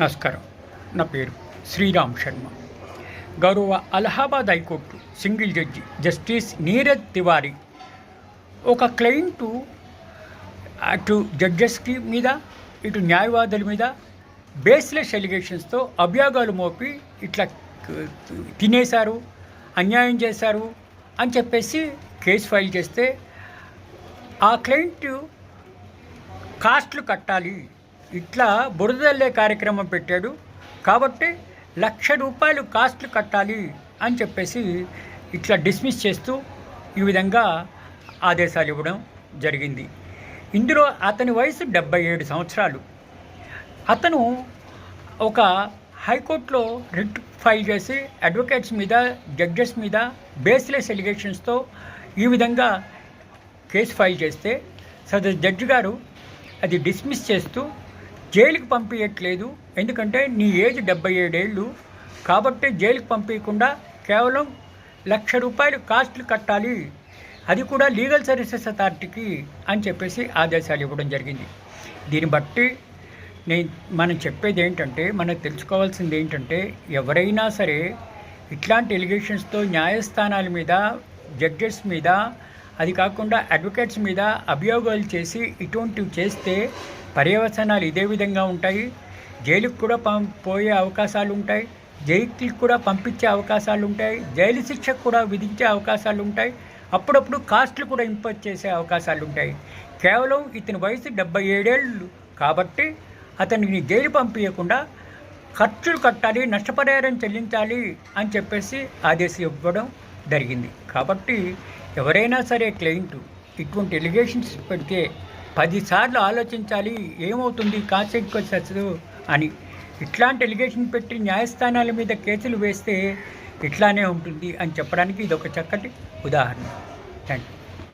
నమస్కారం. నా పేరు శ్రీరామ్ శర్మ. గౌరవ Allahabad high court single judge justice Neeraj Tiwari ఒక క్లయింటు అటు జడ్జెస్కి మీద ఇటు న్యాయవాదుల మీద బేస్లెస్ ఎలిగేషన్స్తో అభియోగాలు మోపి ఇట్లా తినేశారు అన్యాయం చేశారు అని చెప్పేసి కేసు ఫైల్ చేస్తే ఆ క్లయింట్ కాస్ట్లు కట్టాలి. ఇట్లా బురదల్లే కార్యక్రమం పెట్టాడు. కాబట్టి లక్ష రూపాయలు కాస్ట్లు కట్టాలి అని చెప్పేసి ఇట్లా డిస్మిస్ చేస్తూ ఈ విధంగా ఆదేశాలు ఇవ్వడం జరిగింది. ఇందులో అతని వయసు డెబ్బై ఏడు సంవత్సరాలు. అతను ఒక హైకోర్టులో రిట్ ఫైల్ చేసి అడ్వకేట్స్ మీద జడ్జెస్ మీద బేస్లెస్ ఎలిగేషన్స్తో ఈ విధంగా కేసు ఫైల్ చేస్తే సదరు జడ్జి గారు అది డిస్మిస్ చేస్తూ జైలుకి పంపించట్లేదు ఎందుకంటే నీ ఏజ్ డెబ్బై ఏడేళ్ళు. కాబట్టి జైలుకి పంపించకుండా కేవలం లక్ష రూపాయలు కాస్ట్లు కట్టాలి. అది కూడా లీగల్ సర్వీసెస్ అథారిటీకి అని చెప్పేసి ఆదేశాలు ఇవ్వడం జరిగింది. దీన్ని బట్టి నేను మనం చెప్పేది ఏంటంటే మనం తెలుసుకోవాల్సింది ఏంటంటే ఎవరైనా సరే ఇట్లాంటి ఎలిగేషన్స్తో న్యాయస్థానాల మీద జడ్జెస్ మీద అది కాకుండా అడ్వకేట్స్ మీద అభియోగాలు చేసి ఇటువంటివి చేస్తే పర్యవసనాలు ఇదే విధంగా ఉంటాయి. జైలుకు కూడా పం పోయే అవకాశాలు ఉంటాయి. జైలుకి కూడా పంపించే అవకాశాలు ఉంటాయి. జైలు శిక్షకు కూడా విధించే అవకాశాలు ఉంటాయి. అప్పుడప్పుడు కాస్ట్లు కూడా ఇంపోజ్ చేసే అవకాశాలు ఉంటాయి. కేవలం ఇతని వయసు డెబ్బై ఏడేళ్ళు కాబట్టి అతనికి జైలు పంపించకుండా ఖర్చులు కట్టాలి నష్టపరిహారం చెల్లించాలి అని చెప్పేసి ఆదేశం ఇవ్వడం జరిగింది. కాబట్టి ఎవరైనా సరే క్లయింట్ ఇటువంటి ఎలిగేషన్స్ పెడితే పదిసార్లు ఆలోచించాలి ఏమవుతుంది కాన్సిక్వెన్సెస్ అని. ఇట్లాంటి ఎలిగేషన్ పెట్టి న్యాయస్థానాల మీద కేసులు వేస్తే ఇట్లానే ఉంటుంది అని చెప్పడానికి ఇది ఒక చక్కటి ఉదాహరణ. Thank you